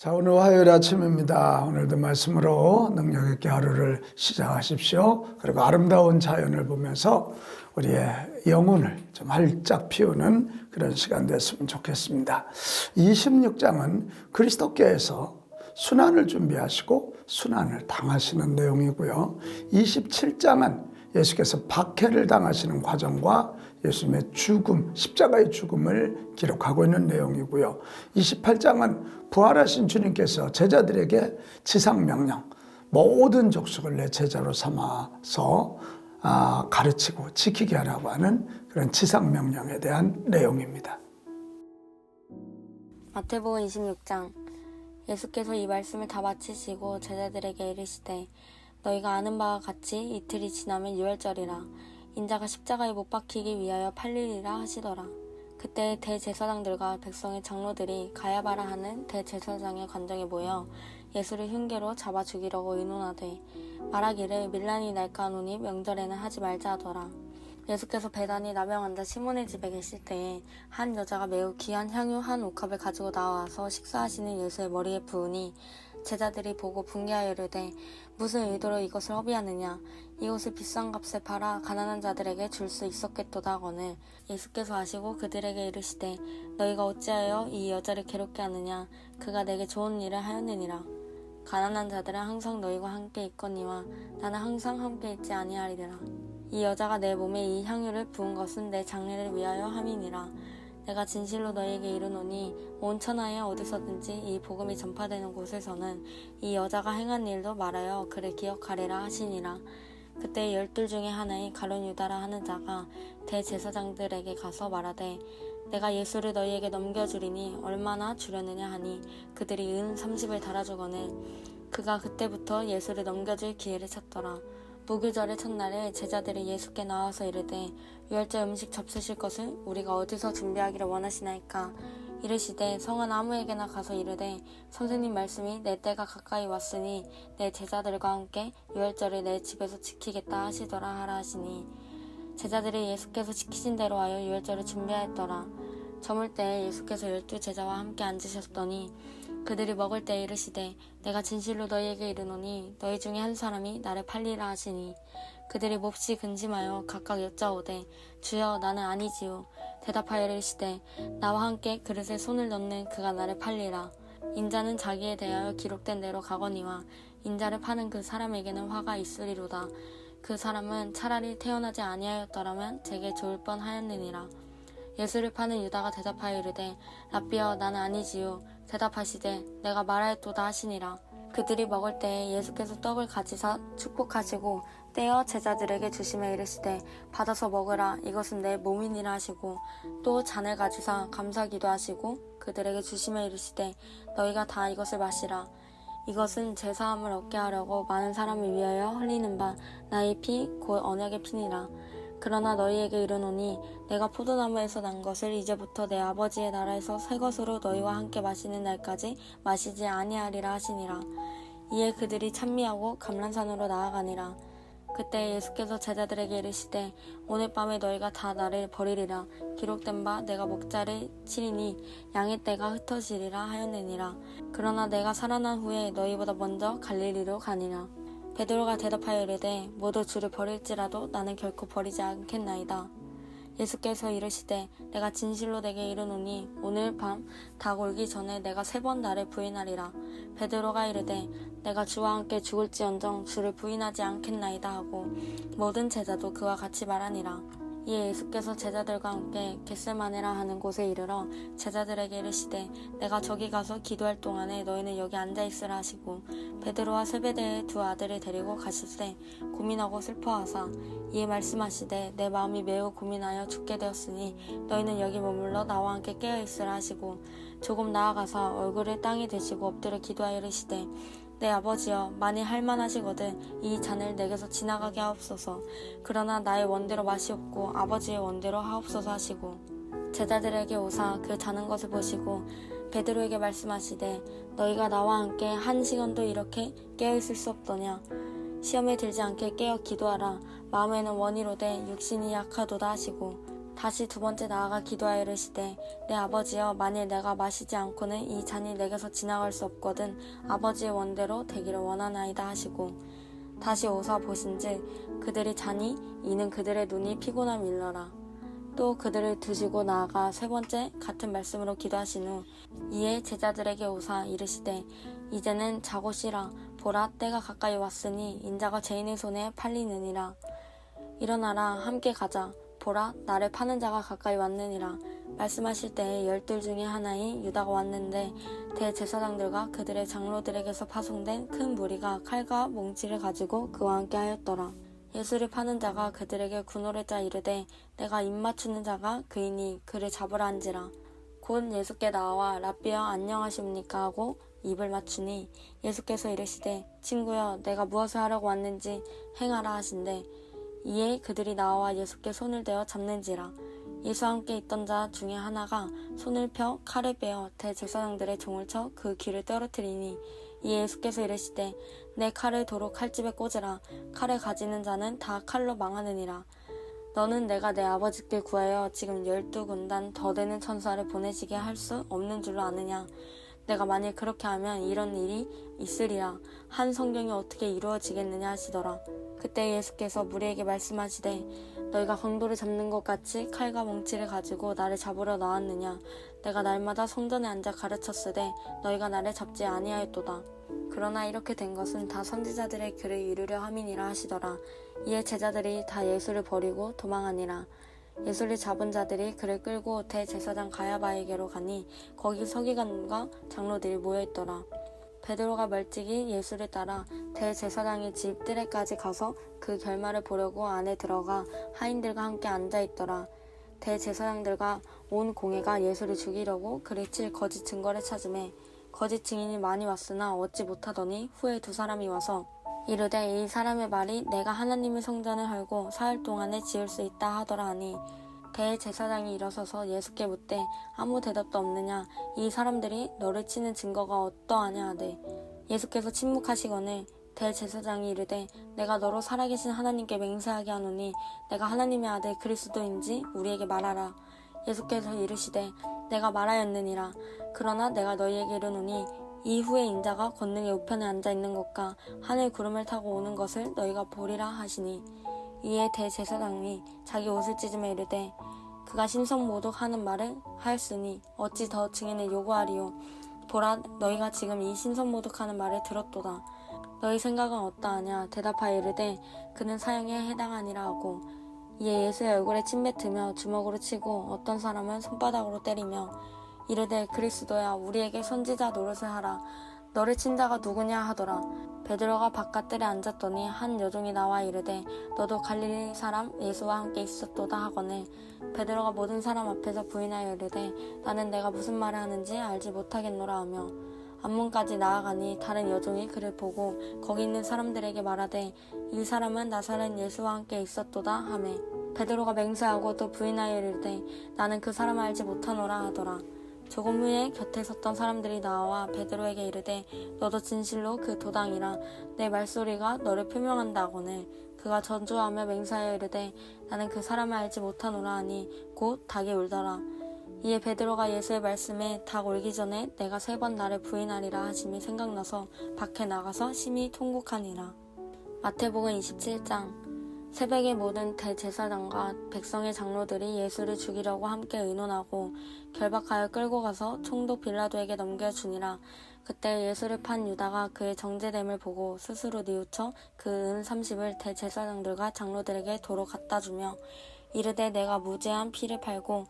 자, 오늘 화요일 아침입니다. 오늘도 말씀으로 능력 있게 하루를 시작하십시오. 그리고 아름다운 자연을 보면서 우리의 영혼을 좀 활짝 피우는 그런 시간 됐으면 좋겠습니다. 26장은 그리스도께서 순환을 준비하시고 순환을 당하시는 내용이고요. 27장은 예수께서 박해를 당하시는 과정과 예수님의 죽음, 십자가의 죽음을 기록하고 있는 내용이고요. 28장은 부활하신 주님께서 제자들에게 지상 명령, 모든 족속을 내 제자로 삼아서 아, 가르치고 지키게 하라고 하는 그런 지상 명령에 대한 내용입니다. 마태복음 26장 예수께서 이 말씀을 다 마치시고 제자들에게 이르시되 너희가 아는 바와 같이 이틀이 지나면 유월절이라 인자가 십자가에 못 박히기 위하여 팔리리라 하시더라. 그때 대제사장들과 백성의 장로들이 가야바라 하는 대제사장의 관정에 모여 예수를 흉계로 잡아 죽이려고 의논하되 말하기를 밀란이 날까 하노니 명절에는 하지 말자 하더라. 예수께서 배단이 나병 환자 시몬의 집에 계실 때에 한 여자가 매우 귀한 향유 한 옥합을 가지고 나와서 식사하시는 예수의 머리에 부으니 제자들이 보고 분개하여 이르되 무슨 의도로 이것을 허비하느냐? 이것을 비싼 값에 팔아 가난한 자들에게 줄 수 있었겠도다 하거늘 예수께서 아시고 그들에게 이르시되 너희가 어찌하여 이 여자를 괴롭게 하느냐? 그가 내게 좋은 일을 하였느니라. 가난한 자들은 항상 너희와 함께 있거니와 나는 항상 함께 있지 아니하리라. 이 여자가 내 몸에 이 향유를 부은 것은 내 장례를 위하여 함이니라. 내가 진실로 너희에게 이르노니 온 천하에 어디서든지 이 복음이 전파되는 곳에서는 이 여자가 행한 일도 말하여 그를 기억하리라 하시니라. 그때 열둘 중에 하나인 가룟 유다라 하는 자가 대제사장들에게 가서 말하되 내가 예수를 너희에게 넘겨주리니 얼마나 주려느냐 하니 그들이 은 30을 달아주거늘 그가 그때부터 예수를 넘겨줄 기회를 찾더라. 무교절의 첫날에 제자들이 예수께 나와서 이르되 유월절 음식 접수실 것을 우리가 어디서 준비하기를 원하시나이까. 이르시되 성은 아무에게나 가서 이르되 선생님 말씀이 내 때가 가까이 왔으니 내 제자들과 함께 유월절을 내 집에서 지키겠다 하시더라 하라 하시니. 제자들이 예수께서 지키신 대로 하여 유월절을 준비하였더라. 저물 때 예수께서 열두 제자와 함께 앉으셨더니 그들이 먹을 때 이르시되 내가 진실로 너희에게 이르노니 너희 중에 한 사람이 나를 팔리라 하시니 그들이 몹시 근심하여 각각 여짜오되 주여 나는 아니지요. 대답하여 이르시되 나와 함께 그릇에 손을 넣는 그가 나를 팔리라. 인자는 자기에 대하여 기록된 대로 가거니와 인자를 파는 그 사람에게는 화가 있으리로다. 그 사람은 차라리 태어나지 아니하였더라면 제게 좋을 뻔하였느니라. 예수를 파는 유다가 대답하여 이르되 라비여 나는 아니지요. 대답하시되 내가 말하였도다 하시니라. 그들이 먹을 때 예수께서 떡을 가지사 축복하시고 떼어 제자들에게 주심에 이르시되 받아서 먹으라 이것은 내 몸이니라 하시고 또 잔을 가지사 감사기도 하시고 그들에게 주심에 이르시되 너희가 다 이것을 마시라 이것은 제사함을 얻게 하려고 많은 사람을 위하여 흘리는 바 나의 피 곧 언약의 피니라 그러나 너희에게 이르노니 내가 포도나무에서 난 것을 이제부터 내 아버지의 나라에서 새 것으로 너희와 함께 마시는 날까지 마시지 아니하리라 하시니라. 이에 그들이 찬미하고 감람산으로 나아가니라. 그때 예수께서 제자들에게 이르시되 오늘 밤에 너희가 다 나를 버리리라. 기록된 바 내가 목자를 치리니 양의 떼가 흩어지리라 하였느니라. 그러나 내가 살아난 후에 너희보다 먼저 갈릴리로 가니라. 베드로가 대답하여 이르되 모두 주를 버릴지라도 나는 결코 버리지 않겠나이다. 예수께서 이르시되 내가 진실로 내게 이르노니 오늘 밤 닭 울기 전에 내가 세 번 나를 부인하리라. 베드로가 이르되 내가 주와 함께 죽을지언정 주를 부인하지 않겠나이다 하고 모든 제자도 그와 같이 말하니라. 이에 예수께서 제자들과 함께 겟세마네라 하는 곳에 이르러 제자들에게 이르시되 내가 저기 가서 기도할 동안에 너희는 여기 앉아 있으라 하시고 베드로와 세베대의 두 아들을 데리고 가시되 고민하고 슬퍼하사 이에 말씀하시되 내 마음이 매우 고민하여 죽게 되었으니 너희는 여기 머물러 나와 함께 깨어 있으라 하시고 조금 나아가사 얼굴을 땅에 대시고 엎드려 기도하여 이르시되 내 아버지여 만일 할만하시거든. 이 잔을 내게서 지나가게 하옵소서. 그러나 나의 원대로 마시옵고 아버지의 원대로 하옵소서 하시고 제자들에게 오사 그 자는 것을 보시고 베드로에게 말씀하시되 너희가 나와 함께 한 시간도 이렇게 깨어 있을 수 없더냐? 시험에 들지 않게 깨어 기도하라. 마음에는 원이로되 육신이 약하도다 하시고 다시 두 번째 나아가 기도하여 이르시되 내 아버지여 만일 내가 마시지 않고는 이 잔이 내게서 지나갈 수 없거든 아버지의 원대로 되기를 원하나이다 하시고 다시 오사 보신즉 그들이 자니 이는 그들의 눈이 피곤함 일러라. 또 그들을 두시고 나아가 세 번째 같은 말씀으로 기도하신 후 이에 제자들에게 오사 이르시되 이제는 자고 쉬라. 보라 때가 가까이 왔으니 인자가 죄인의 손에 팔리느니라. 일어나라 함께 가자 보라 나를 파는 자가 가까이 왔느니라. 말씀하실 때에 열둘 중에 하나인 유다가 왔는데 대제사장들과 그들의 장로들에게서 파송된 큰 무리가 칼과 몽치를 가지고 그와 함께 하였더라. 예수를 파는 자가 그들에게 군호를 짜 이르되 내가 입 맞추는 자가 그이니 그를 잡으라 한지라. 곧 예수께 나와 라비여 안녕하십니까 하고 입을 맞추니 예수께서 이르시되 친구여 내가 무엇을 하려고 왔는지 행하라 하신대 이에 그들이 나와 예수께 손을 대어 잡는지라. 예수와 함께 있던 자 중에 하나가 손을 펴 칼을 빼어 대제사장들의 종을 쳐 그 귀를 떨어뜨리니 이에 예수께서 이르시되 내 칼을 도로 칼집에 꽂으라. 칼을 가지는 자는 다 칼로 망하느니라. 너는 내가 내 아버지께 구하여 지금 열두 군단 더 되는 천사를 보내시게 할 수 없는 줄로 아느냐? 내가 만일 그렇게 하면 이런 일이 있으리라. 한 성경이 어떻게 이루어지겠느냐 하시더라. 그때 예수께서 무리에게 말씀하시되 너희가 강도를 잡는 것 같이 칼과 몽치를 가지고 나를 잡으러 나왔느냐? 내가 날마다 성전에 앉아 가르쳤으되 너희가 나를 잡지 아니하였도다. 그러나 이렇게 된 것은 다 선지자들의 글을 이루려 함이니라 하시더라. 이에 제자들이 다 예수를 버리고 도망하니라. 예수를 잡은 자들이 그를 끌고 대제사장 가야바에게로 가니 거기 서기관과 장로들이 모여 있더라 베드로가 멀찍이 예수를 따라 대제사장의 집 뜰에까지 가서 그 결말을 보려고 안에 들어가 하인들과 함께 앉아 있더라. 대제사장들과 온 공회가 예수를 죽이려고 그를 칠 거짓 증거를 찾음에 거짓 증인이 많이 왔으나 얻지 못하더니 후에 두 사람이 와서 이르되 이 사람의 말이 내가 하나님의 성전을 헐고 사흘 동안에 지을 수 있다 하더라 하니 대제사장이 일어서서 예수께 묻되 아무 대답도 없느냐? 이 사람들이 너를 치는 증거가 어떠하냐 하되 예수께서 침묵하시거늘 대제사장이 이르되 내가 너로 살아계신 하나님께 맹세하게 하노니 내가 하나님의 아들 그리스도인지 우리에게 말하라. 예수께서 이르시되 내가 말하였느니라. 그러나 내가 너희에게 이르노니 이후에 인자가 권능의 우편에 앉아 있는 것과 하늘 구름을 타고 오는 것을 너희가 보리라 하시니. 이에 대제사장이 자기 옷을 찢으며 이르되 그가 신성 모독하는 말을 하였으니 어찌 더 증인을 요구하리요? 보라 너희가 지금 이 신성 모독하는 말을 들었도다. 너희 생각은 어떠하냐? 대답하여 이르되 그는 사형에 해당하니라 하고 이에 예수의 얼굴에 침 뱉으며 주먹으로 치고 어떤 사람은 손바닥으로 때리며 이르되 그리스도야 우리에게 선지자 노릇을 하라 너를 친 자가 누구냐? 하더라. 베드로가 바깥들에 앉았더니 한 여종이 나와 이르되 너도 갈릴리 사람 예수와 함께 있었도다. 하거늘 베드로가 모든 사람 앞에서 부인하여 이르되 나는 내가 무슨 말을 하는지 알지 못하겠노라. 하며 앞문까지 나아가니 다른 여종이 그를 보고 거기 있는 사람들에게 말하되 이 사람은 나사렛 예수와 함께 있었도다. 하매 베드로가 맹세하고 또 부인하여 이르되 나는 그 사람을 알지 못하노라. 하더라 조금 후에 곁에 섰던 사람들이 나와 베드로에게 이르되 너도 진실로 그 도당이라. 내 말소리가 너를 표명한다 하거늘. 그가 전주하며 맹세하여 이르되 나는 그 사람을 알지 못하노라 하니 곧 닭이 울더라. 이에 베드로가 예수의 말씀에 닭 울기 전에 내가 세 번 나를 부인하리라 하심이 생각나서 밖에 나가서 심히 통곡하니라. 마태복음 27장 새벽에 모든 대제사장과 백성의 장로들이 예수를 죽이려고 함께 의논하고 결박하여 끌고 가서 총독 빌라도에게 넘겨주니라. 그때 예수를 판 유다가 그의 정제됨을 보고 스스로 뉘우쳐 그 은 30을 대제사장들과 장로들에게 도로 갖다 주며 이르되 내가 무죄한 피를 팔고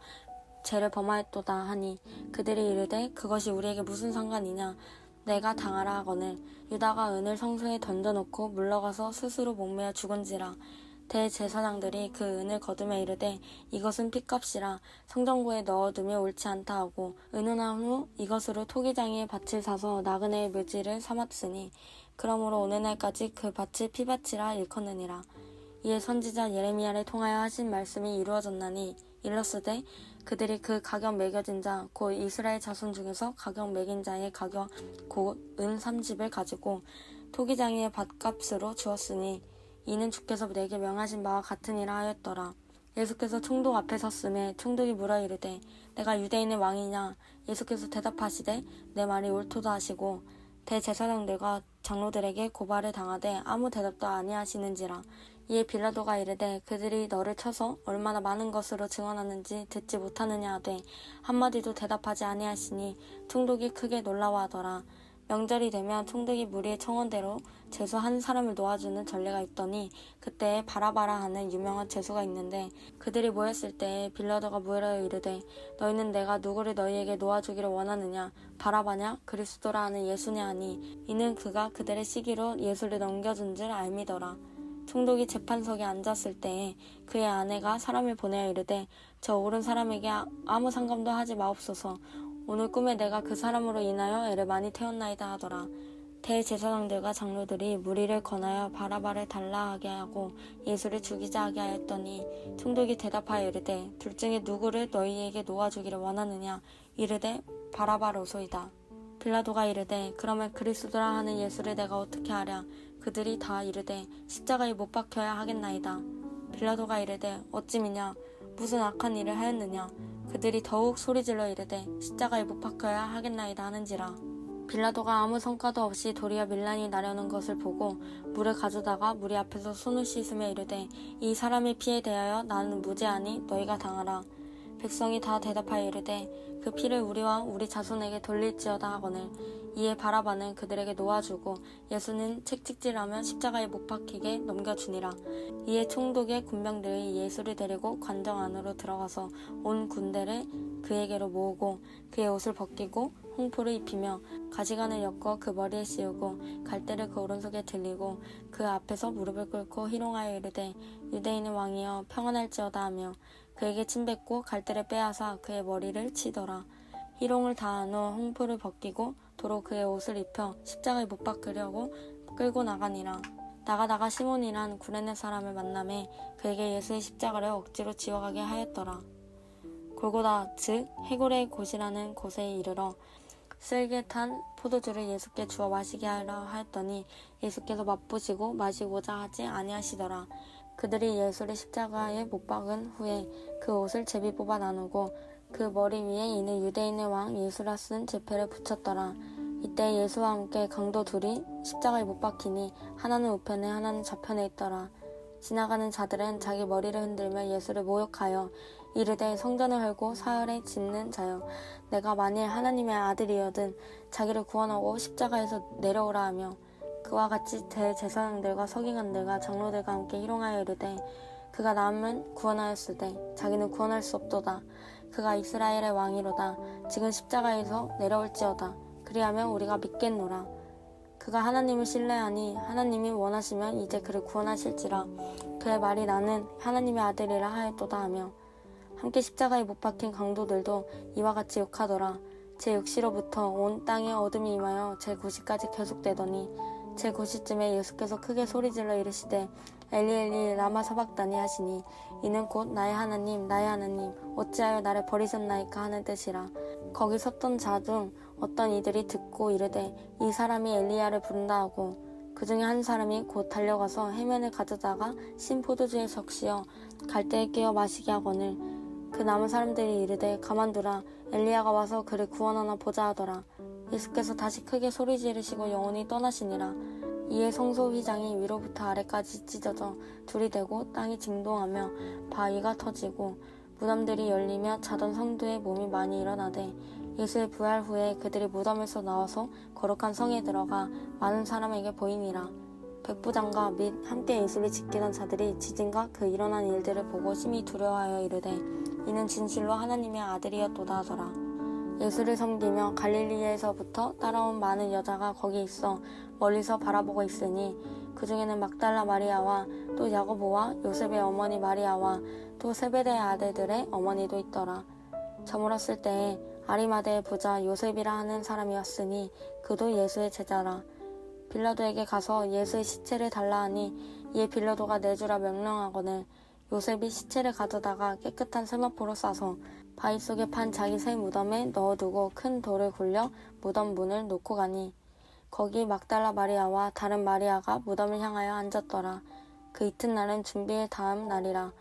죄를 범하였도다 하니 그들이 이르되 그것이 우리에게 무슨 상관이냐 내가 당하라 하거늘 유다가 은을 성소에 던져놓고 물러가서 스스로 목매어 죽은지라 대제사장들이 그 은을 거두며 이르되 이것은 핏값이라 성전구에 넣어두며 옳지 않다 하고 의논한 후 이것으로 토기장에 밭을 사서 나그네의 묘지를 삼았으니 그러므로 오늘날까지 그 밭을 피밭이라 일컫느니라. 이에 선지자 예레미야를 통하여 하신 말씀이 이루어졌나니 일렀으되 그들이 그 가격 매겨진 자 곧 이스라엘 자손 중에서 가격 매긴 자의 가격 곧은 30을 가지고 토기장의 밭값으로 주었으니 이는 주께서 내게 명하신 바와 같으니라 하였더라. 예수께서 총독 앞에 섰음에 총독이 물어 이르되 내가 유대인의 왕이냐? 예수께서 대답하시되 내 말이 옳도다 하시고 대제사장들과 장로들에게 고발을 당하되 아무 대답도 아니하시는지라. 이에 빌라도가 이르되 그들이 너를 쳐서 얼마나 많은 것으로 증언하는지 듣지 못하느냐 하되 한마디도 대답하지 아니하시니 총독이 크게 놀라워하더라. 명절이 되면 총독이 무리의 청원대로 재수 한 사람을 놓아주는 전례가 있더니 그때에 바라바라 하는 유명한 재수가 있는데 그들이 모였을 때에 빌라도가 물어 이르되 너희는 내가 누구를 너희에게 놓아주기를 원하느냐? 바라바냐? 그리스도라 하는 예수냐? 하니 이는 그가 그들의 시기로 예수를 넘겨준 줄 알미더라. 총독이 재판석에 앉았을 때에 그의 아내가 사람을 보내어 이르되 저 옳은 사람에게 아- 아무 상관도 하지 마옵소서. 오늘 꿈에 내가 그 사람으로 인하여 애를 많이 태웠나이다 하더라. 대제사장들과 장로들이 무리를 권하여 바라바를 달라하게 하고 예수를 죽이자 하게 하였더니 총독이 대답하여 이르되 둘 중에 누구를 너희에게 놓아주기를 원하느냐? 이르되 바라바로소이다. 빌라도가 이르되 그러면 그리스도라 하는 예수를 내가 어떻게 하랴? 그들이 다 이르되 십자가에 못 박혀야 하겠나이다. 빌라도가 이르되 어찌미냐? 무슨 악한 일을 하였느냐? 그들이 더욱 소리질러 이르되 십자가에 못 박혀야 하겠나이다 하는지라 빌라도가 아무 성과도 없이 도리어 밀란이 나려는 것을 보고 물을 가져다가 무리 앞에서 손을 씻으며 이르되 이 사람의 피에 대하여 나는 무죄하니 너희가 당하라 백성이 다 대답하여 이르되 그 피를 우리와 우리 자손에게 돌릴지어다 하거늘 이에 바라바는 그들에게 놓아주고 예수는 책찍질하며 십자가에 못 박히게 넘겨주니라. 이에 총독의 군병들이 예수를 데리고 관정 안으로 들어가서 온 군대를 그에게로 모으고 그의 옷을 벗기고 홍포를 입히며 가시관을 엮어 그 머리에 씌우고 갈대를 그 오른손에 들리고 그 앞에서 무릎을 꿇고 희롱하여 이르되 유대인의 왕이여 평안할지어다 하며 그에게 침뱉고 갈대를 빼앗아 그의 머리를 치더라 희롱을 다한 후 홍포를 벗기고 도로 그의 옷을 입혀 십자가에 못 박으려고 끌고 나가니라 나가다가 시몬이란 구레네 사람을 만남에 그에게 예수의 십자가를 억지로 지워가게 하였더라. 골고다 즉 해골의 곳이라는 곳에 이르러 쓸게 탄 포도주를 예수께 주어 마시게 하려 하였더니 예수께서 맛보시고 마시고자 하지 아니하시더라. 그들이 예수를 십자가에 못 박은 후에 그 옷을 제비 뽑아 나누고 그 머리 위에 이는 유대인의 왕 예수라 쓴 제패를 붙였더라. 이때 예수와 함께 강도 둘이 십자가에 못 박히니 하나는 우편에 하나는 좌편에 있더라. 지나가는 자들은 자기 머리를 흔들며 예수를 모욕하여 이르되 성전을 헐고 사흘에 짓는 자여 내가 만일 하나님의 아들이여든 자기를 구원하고 십자가에서 내려오라 하며 그와 같이 대제사장들과 서기관들과 장로들과 함께 희롱하여 이르되 그가 남은 구원하였으되 자기는 구원할 수 없도다. 그가 이스라엘의 왕이로다. 지금 십자가에서 내려올지어다. 그리하면 우리가 믿겠노라. 그가 하나님을 신뢰하니 하나님이 원하시면 이제 그를 구원하실지라. 그의 말이 나는 하나님의 아들이라 하였도다 하며 함께 십자가에 못 박힌 강도들도 이와 같이 욕하더라. 제 육시로부터 온 땅에 어둠이 임하여 제 구시까지 계속되더니 제 구시쯤에 예수께서 크게 소리질러 이르시되 엘리 엘리 라마 사박다니 하시니 이는 곧 나의 하나님 나의 하나님 어찌하여 나를 버리셨나이까 하는 뜻이라. 거기 섰던 자 중 어떤 이들이 듣고 이르되 이 사람이 엘리야를 부른다 하고 그 중에 한 사람이 곧 달려가서 해면을 가져다가 신 포도주에 적시어 갈대에 끼어 마시게 하거늘. 그 남은 사람들이 이르되 가만두라. 엘리야가 와서 그를 구원하나 보자 하더라 예수께서 다시 크게 소리 지르시고 영혼이 떠나시니라. 이에 성소 휘장이 위로부터 아래까지 찢어져 둘이 되고 땅이 진동하며 바위가 터지고 무덤들이 열리며 자던 성도의 몸이 많이 일어나되 예수의 부활 후에 그들이 무덤에서 나와서 거룩한 성에 들어가 많은 사람에게 보이니라. 백부장과 및 함께 예수를 지키던 자들이 지진과 그 일어난 일들을 보고 심히 두려워하여 이르되 이는 진실로 하나님의 아들이었도다 하더라 예수를 섬기며 갈릴리에서부터 따라온 많은 여자가 거기 있어 멀리서 바라보고 있으니 그 중에는 막달라 마리아와 또 야고보와 요셉의 어머니 마리아와 또 세베대의 아들들의 어머니도 있더라. 저물었을 때에 아리마대의 부자 요셉이라 하는 사람이 왔으니 그도 예수의 제자라. 빌라도에게 가서 예수의 시체를 달라 하니 이에 빌라도가 내주라 명령하거늘 요셉이 시체를 가져다가 깨끗한 세마포로 싸서 바위 속에 판 자기 새 무덤에 넣어두고 큰 돌을 굴려 무덤 문을 놓고 가니 거기 막달라 마리아와 다른 마리아가 무덤을 향하여 앉았더라. 그 이튿날은 준비의 다음 날이라.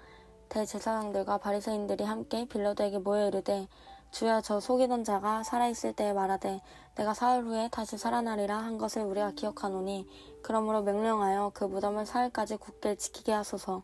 대제사장들과 바리새인들이 함께 빌라도에게 모여 이르되 주여 저 속이던 자가 살아있을 때에 말하되 내가 사흘 후에 다시 살아나리라 한 것을 우리가 기억하노니 그러므로 명령하여 그 무덤을 사흘까지 굳게 지키게 하소서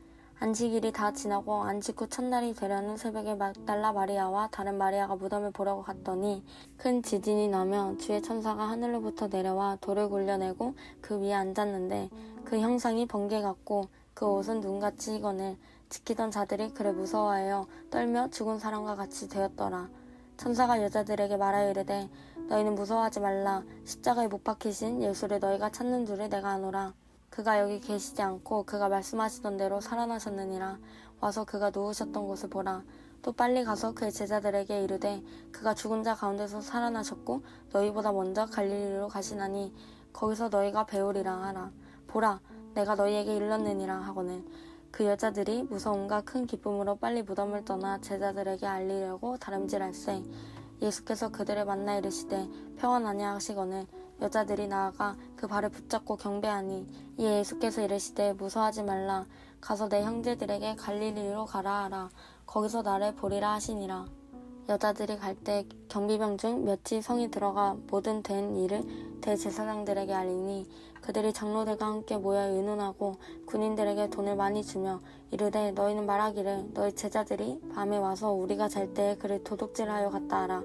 안식일이 다 지나고 안식 후 첫날이 되려는 새벽에 막달라 마리아와 다른 마리아가 무덤을 보려고 갔더니 큰 지진이 나며 주의 천사가 하늘로부터 내려와 돌을 굴려내고 그 위에 앉았는데 그 형상이 번개 같고 그 옷은 눈같이 이거늘 지키던 자들이 그를 무서워하여 떨며 죽은 사람과 같이 되었더라. 천사가 여자들에게 말하여 이르되 너희는 무서워하지 말라 십자가에 못 박히신 예수를 너희가 찾는 줄을 내가 아노라. 그가 여기 계시지 않고 그가 말씀하시던 대로 살아나셨느니라. 와서 그가 누우셨던 곳을 보라. 또 빨리 가서 그의 제자들에게 이르되 그가 죽은 자 가운데서 살아나셨고 너희보다 먼저 갈릴리로 가시나니 거기서 너희가 배우리라 하라. 보라 내가 너희에게 일렀느니라 하거늘. 그 여자들이 무서움과 큰 기쁨으로 빨리 무덤을 떠나 제자들에게 알리려고 다름질할세. 예수께서 그들을 만나 이르시되 평안하냐 하시거늘. 여자들이 나아가 그 발을 붙잡고 경배하니 이에 예수께서 이르시되 무서워하지 말라. 가서 내 형제들에게 갈릴리로 가라 하라. 거기서 나를 보리라 하시니라. 여자들이 갈 때 경비병 중 몇이 성이 들어가 모든 된 일을 대제사장들에게 알리니 그들이 장로들과 함께 모여 의논하고 군인들에게 돈을 많이 주며 이르되 너희는 말하기를 너희 제자들이 밤에 와서 우리가 잘 때에 그를 도둑질하여 갔다 하라.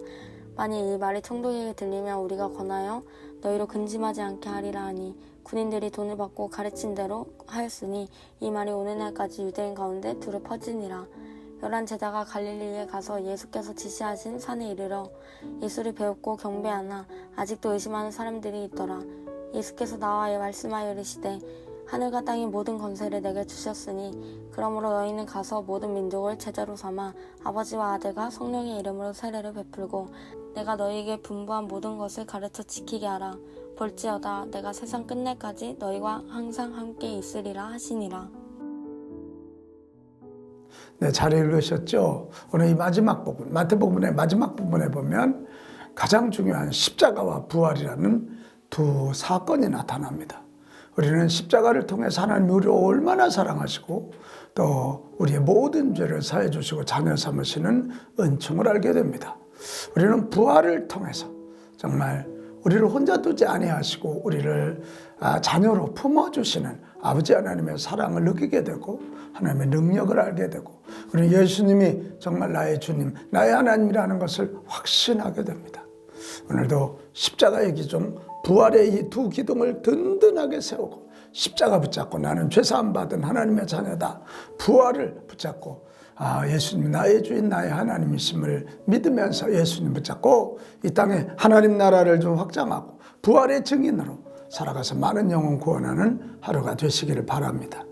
만일 이 말이 총독에게 들리면 우리가 권하여 너희로 근심하지 않게 하리라 하니 군인들이 돈을 받고 가르친 대로 하였으니 이 말이 오늘날까지 유대인 가운데 두루 퍼지니라. 열한 제자가 갈릴리에 가서 예수께서 지시하신 산에 이르러 예수를 배웠고 경배하나 아직도 의심하는 사람들이 있더라. 예수께서 나와 말씀하여 이르시되 하늘과 땅의 모든 권세를 내게 주셨으니 그러므로 너희는 가서 모든 민족을 제자로 삼아 아버지와 아들과 성령의 이름으로 세례를 베풀고 내가 너희에게 분부한 모든 것을 가르쳐 지키게 하라 볼지어다 내가 세상 끝날까지 너희와 항상 함께 있으리라 하시니라 네, 잘 읽으셨죠? 오늘 이 마지막 부분, 마태복음의 마지막 부분에 보면 가장 중요한 십자가와 부활이라는 두 사건이 나타납니다. 우리는 십자가를 통해서 하나님이 우리를 얼마나 사랑하시고 또 우리의 모든 죄를 사해 주시고 자녀 삼으시는 은총을 알게 됩니다. 우리는 부활을 통해서 정말 우리를 혼자 두지 아니하시고 우리를 아, 자녀로 품어 주시는 아버지 하나님의 사랑을 느끼게 되고 하나님의 능력을 알게 되고 우리 예수님이 정말 나의 주님, 나의 하나님이라는 것을 확신하게 됩니다. 오늘도 십자가의 기둥, 부활의 이 두 기둥을 든든하게 세우고 십자가 붙잡고 나는 죄사함 받은 하나님의 자녀다. 부활을 붙잡고 아, 예수님 나의 주인 나의 하나님이심을 믿으면서 예수님 붙잡고 이 땅에 하나님 나라를 좀 확장하고 부활의 증인으로 살아가서 많은 영혼 구원하는 하루가 되시기를 바랍니다.